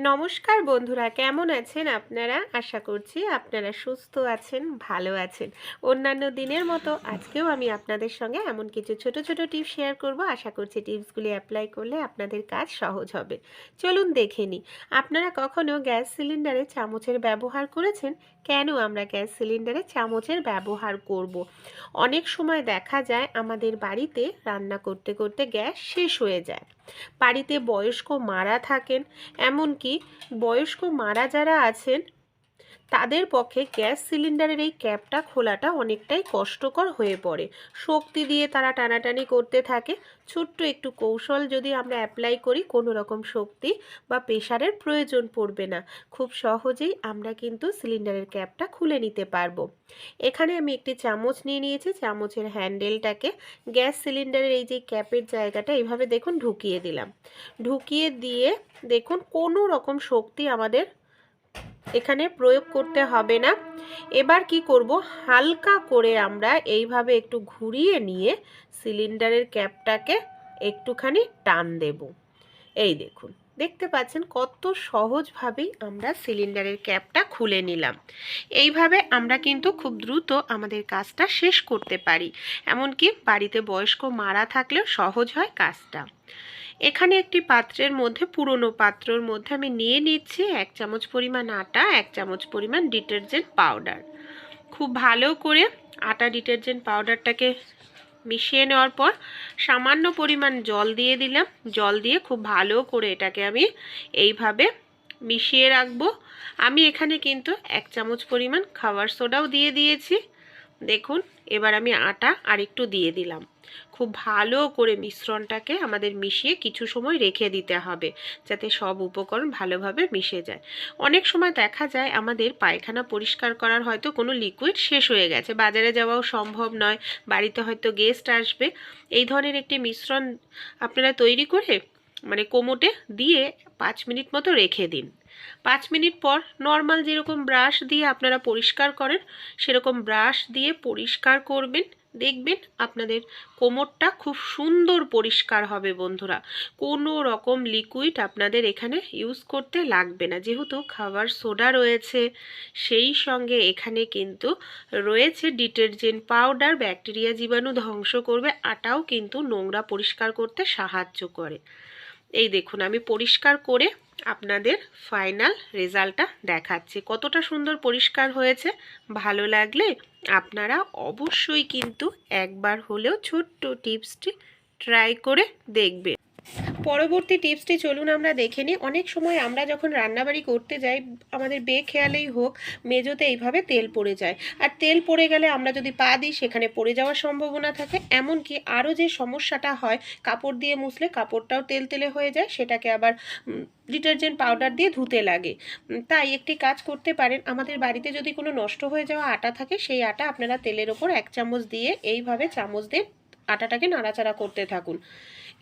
নমস্কার বন্ধুরা, কেমন আছেন আপনারা? আশা করছি আপনারা সুস্থ আছেন, ভালো আছেন। অন্যান্য দিনের মতো আজকেও আমি আপনাদের সঙ্গে এমন কিছু ছোট ছোট টিপস শেয়ার করব। আশা করছি টিপসগুলি অ্যাপ্লাই করলে আপনাদের কাজ সহজ হবে। চলুন দেখে নিই। আপনারা কখনো গ্যাস সিলিন্ডারে চামচের ব্যবহার করেছেন? কেন আমরা গ্যাস সিলিন্ডারে চামচের ব্যবহার করব। অনেক সময় দেখা যায় আমাদের বাড়িতে রান্না করতে করতে গ্যাস শেষ হয়ে যায়। বাড়িতে বয়স্ক মারা থাকেন। এমনকি বয়স্ক মারা যারা আছেন তাদের পক্ষে গ্যাস সিলিন্ডারের এই ক্যাপটা খোলাটা অনেকটাই কষ্টকর হয়ে পড়ে। শক্তি দিয়ে তারা টানাটানি করতে থাকে। ছোট্ট একটু কৌশল যদি আমরা অ্যাপ্লাই করি, কোনো রকম শক্তি বা প্রেশারের প্রয়োজন পড়বে না। খুব সহজেই আমরা কিন্তু সিলিন্ডারের ক্যাপটা খুলে নিতে পারব। এখানে আমি একটি চামচ নিয়ে নিয়েছি। চামচের হ্যান্ডেলটাকে গ্যাস সিলিন্ডারের এই যে ক্যাপের জায়গাটা, এইভাবে দেখুন ঢুকিয়ে দিলাম। ঢুকিয়ে দিয়ে দেখুন কোনো রকম শক্তি আমাদের এখানে প্রয়োগ করতে হবে না। এবার কি করব? হালকা করে আমরা এইভাবে একটু ঘুরিয়ে নিয়ে সিলিন্ডারের ক্যাপটাকে একটুখানি টান দেব। এই দেখুন, দেখতে পাচ্ছেন কত সহজভাবেই আমরা সিলিন্ডারের ক্যাপটা খুলে নিলাম। এইভাবে আমরা কিন্তু খুব দ্রুত আমাদের কাজটা শেষ করতে পারি। এমনকি বাড়িতে বয়স্ক মারা থাকলেও সহজ হয় কাজটা। এখানে একটি পাত্রের মধ্যে, পুরনো পাত্রর মধ্যে আমি নিয়ে নিচ্ছি এক চামচ পরিমাণ আটা, এক চামচ পরিমাণ ডিটারজেন্ট পাউডার। খুব ভালো করে আটা, ডিটারজেন্ট পাউডারটাকে মিশিয়ে নেওয়ার পর সামান্য পরিমাণ জল দিয়ে দিলাম। জল দিয়ে খুব ভালো করে এটাকে আমি এইভাবে মিশিয়ে রাখব। আমি এখানে কিন্তু এক চামচ পরিমাণ খাবার সোডাও দিয়ে দিয়েছি। দেখুন, এবার আমি আটা আর একটু দিয়ে দিলাম। খুব ভালো করে মিশ্রণটাকে আমাদের মিশিয়ে কিছু সময় রেখে দিতে হবে, যাতে সব উপকরণ ভালোভাবে মিশে যায়। অনেক সময় দেখা যায় আমাদের পায়খানা পরিষ্কার করার হয়তো কোনো লিকুইড শেষ হয়ে গেছে, বাজারে যাওয়াও সম্ভব নয়, বাড়িতে হয়তো গেস্ট আসবে। এই ধরনের একটি মিশ্রণ আপনারা তৈরি করে মানে কোমোটে দিয়ে পাঁচ মিনিট মতো রেখে দিন। পাঁচ মিনিট পর নর্মাল যেরকম ব্রাশ দিয়ে আপনারা পরিষ্কার করেন, সেরকম ব্রাশ দিয়ে পরিষ্কার করবেন। দেখবেন আপনাদের কোমরটা খুব সুন্দর পরিষ্কার হবে বন্ধুরা। কোনো রকম লিকুইড আপনাদের এখানে ইউজ করতে লাগবে না। যেহেতু খাবার সোডা রয়েছে, সেই সঙ্গে এখানে কিন্তু রয়েছে ডিটারজেন্ট পাউডার ব্যাকটেরিয়া জীবাণু ধ্বংস করবে, আটাও কিন্তু নোংরা পরিষ্কার করতে সাহায্য করে। এই দেখুন, আমি পরিষ্কার করে আপনাদের ফাইনাল রেজাল্টটা দেখাচ্ছি। কতটা সুন্দর পরিষ্কার হয়েছে, ভালো লাগলে আপনারা অবশ্যই কিন্তু একবার হলেও ছোট্ট টিপসটি ট্রাই করে দেখবেন। পরবর্তী টিপসটি চলুন আমরা দেখে নিই। অনেক সময় আমরা যখন রান্নাবাড়ি করতে যাই, আমাদের বেখেয়ালেই হোক মেজোতে এইভাবে তেল পড়ে যায়। আর তেল পড়ে গেলে আমরা যদি পা দিই, সেখানে পড়ে যাওয়ার সম্ভাবনা থাকে। এমনকি আরও যে সমস্যাটা হয়, কাপড় দিয়ে মুছলে কাপড়টাও তেল তেলে হয়ে যায়, সেটাকে আবার ডিটারজেন্ট পাউডার দিয়ে ধুতে লাগে। তাই একটি কাজ করতে পারেন। আমাদের বাড়িতে যদি কোনো নষ্ট হয়ে যাওয়া আটা থাকে, সেই আটা আপনারা তেলের ওপর এক চামচ দিয়ে এইভাবে চামচ দিয়ে আটাটাকে নাড়াচাড়া করতে থাকুন।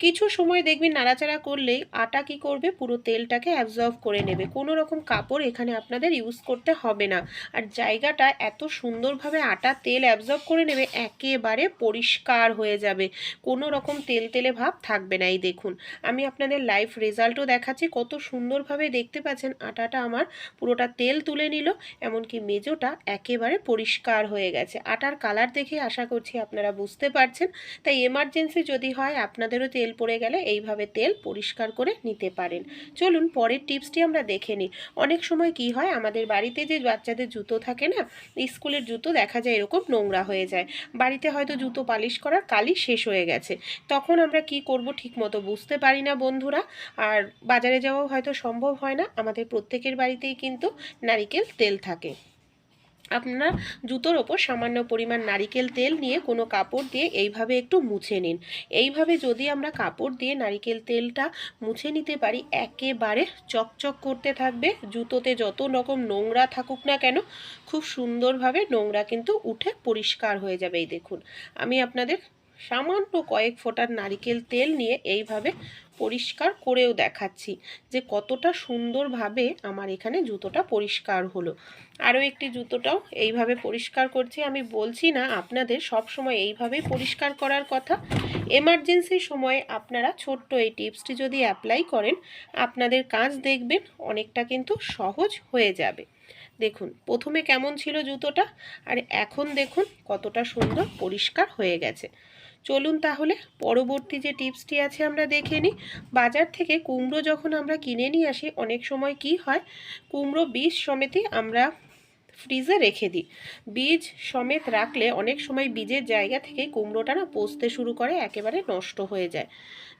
কিছু সময় দেখবেন নাড়াচাড়া করলেই আটা কি করবে? পুরো তেলটাকে অ্যাবজর্ব করে নেবে। কোনো রকম কাপড় এখানে আপনাদের ইউজ করতে হবে না। আর জায়গাটা এত সুন্দরভাবে আটা তেল অ্যাবজর্ব করে নেবে, একেবারে পরিষ্কার হয়ে যাবে। কোনো রকম তেল তেলে ভাব থাকবে না। এই দেখুন, আমি আপনাদের লাইভ রেজাল্টও দেখাচ্ছি। কত সুন্দরভাবে দেখতে পাচ্ছেন আটাটা আমার পুরোটা তেল তুলে নিল, এমনকি মেজোটা একেবারে পরিষ্কার হয়ে গেছে। আটার কালার দেখে আশা করছি আপনারা বুঝতে পারছেন। তাই এমার্জেন্সি যদি হয়, আপনাদেরও তেল পড়ে গেলে এইভাবে তেল পরিষ্কার করে নিতে পারেন। চলুন পরের টিপসটি আমরা দেখে নিই। অনেক সময় কি হয়, আমাদের বাড়িতে যে বাচ্চাদের জুতো থাকে না, স্কুলের জুতো দেখা যায় এরকম নোংরা হয়ে যায়। বাড়িতে হয়তো জুতো পালিশ করার কালি শেষ হয়ে গেছে। তখন আমরা কি করব ঠিকমতো বুঝতে পারি না বন্ধুরা। আর বাজারে যাওয়াও হয়তো সম্ভব হয় না। আমাদের প্রত্যেকের বাড়িতেই কিন্তু নারিকেল তেল থাকে। আপনারা জুতোর ওপর সামান্য পরিমাণ নারিকেল তেল নিয়ে কোনো কাপড় দিয়ে এইভাবে একটু মুছে নিন। এইভাবে যদি আমরা কাপড় দিয়ে নারিকেল তেলটা মুছে নিতে পারি, একেবারে চকচক করতে থাকবে। জুতোতে যত রকম নোংরা থাকুক না কেন, খুব সুন্দরভাবে নোংরা কিন্তু উঠে পরিষ্কার হয়ে যাবে। এই দেখুন, আমি আপনাদের সামান্য কয়েক ফোঁটার নারিকেল তেল নিয়ে এইভাবে পরিষ্কার করেও দেখাচ্ছি যে কতটা সুন্দরভাবে আমার এখানে জুতোটা পরিষ্কার হলো। আরও একটি জুতোটাও এইভাবে পরিষ্কার করছি। আমি বলছি না আপনাদের সব সময় এইভাবেই পরিষ্কার করার কথা। এমার্জেন্সি সময়ে আপনারা ছোট্ট এই টিপসটি যদি অ্যাপ্লাই করেন, আপনাদের কাজ দেখবেন অনেকটা কিন্তু সহজ হয়ে যাবে। দেখুন, প্রথমে কেমন ছিল জুতোটা? আর এখন দেখুন কতটা সুন্দর পরিষ্কার হয়ে গেছে। চলুন তাহলে পরবর্তী যে টিপসটি আছে আমরা দেখে নিই। বাজার থেকে কুমড়ো যখন আমরা কিনে নিয়ে আসি, অনেক সময় কি হয়, কুমড়ো বীজ সমেতই আমরা ফ্রিজে রেখে দিই। বীজ সমেত রাখলে অনেক সময় বীজের জায়গা থেকে কুমড়োটা না পচতে শুরু করে, একেবারে নষ্ট হয়ে যায়।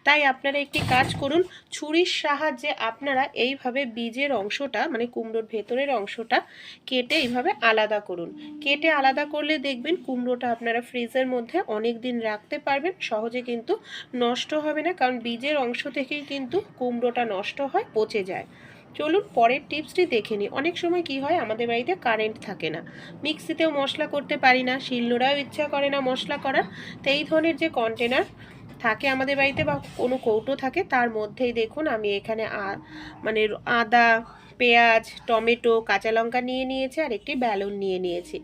তাই আপনারা একটি কাজ করুন, ছুরির সাহায্যে আপনারা এইভাবে বীজের অংশটা মানে কুমড়োর ভেতরের অংশটা কেটে এইভাবে আলাদা করুন। কেটে আলাদা করলে দেখবেন কুমড়োটা আপনারা ফ্রিজের মধ্যে অনেক দিন রাখতে পারবেন, সহজে কিন্তু নষ্ট হবে না, কারণ বীজের অংশ থেকেই কিন্তু কুমড়োটা নষ্ট হয়, পচে যায়। চলুন পরের টিপসটি দেখে নিই। অনেক সময় কি হয়, আমাদের বাড়িতে কারেন্ট থাকে না। মিক্সিতেও মশলা করতে পারি না, শিলনোড়াও ইচ্ছা করে না মশলা করার। তো এই ধরনের যে কন্টেনার থাকে আমাদের বাড়িতে বা কোনো কৌটো থাকে, তার মধ্যেই দেখুন আমি এখানে মানে আদা পেঁয়াজ, টমেটো, কাঁচা লঙ্কা নিয়ে নিয়েছি আর একটি ব্যালন নিয়ে নিয়েছি।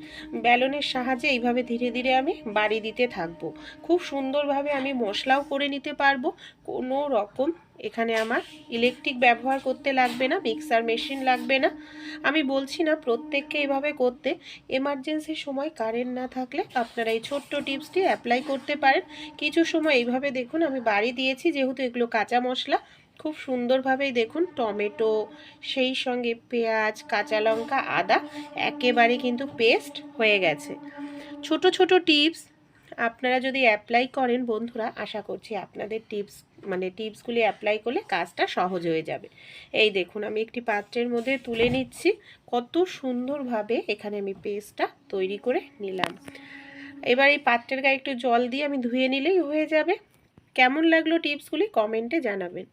ব্যালনের সাহায্যে এইভাবে ধীরে ধীরে আমি বাড়ি দিতে থাকব। খুব সুন্দরভাবে আমি মশলাও করে নিতে পারব। কোনো রকম এখানে আমার ইলেকট্রিক ব্যবহার করতে লাগবে না মিক্সার মেশিন লাগবে না। আমি বলছি না প্রত্যেককে এভাবে করতে। এমার্জেন্সির সময় কারেন্ট না থাকলে আপনারা এই ছোট্ট টিপসটি অ্যাপ্লাই করতে পারেন। কিছু সময় এইভাবে দেখুন আমি বাড়ি দিয়েছি, যেহেতু এগুলো কাঁচা মশলা খুব সুন্দরভাবেই দেখুন টমেটো, সেই সঙ্গে পেঁয়াজ, কাঁচা লঙ্কা, আদা একেবারে কিন্তু পেস্ট হয়ে গেছে। ছোট ছোট টিপস আপনারা যদি অ্যাপ্লাই করেন বন্ধুরা, আশা করছি আপনাদের টিপস মানে টিপসগুলি অ্যাপ্লাই করলে কাজটা সহজ হয়ে যাবে। এই দেখুন, আমি একটি পাত্রের মধ্যে তুলে নিচ্ছি। কত সুন্দরভাবে এখানে আমি পেস্টটা তৈরি করে নিলাম। এবার এই পাত্রের গায়ে একটু জল দিয়ে আমি ধুয়ে নিলেই হয়ে যাবে। কেমন লাগল টিপসগুলি কমেন্টে জানাবেন।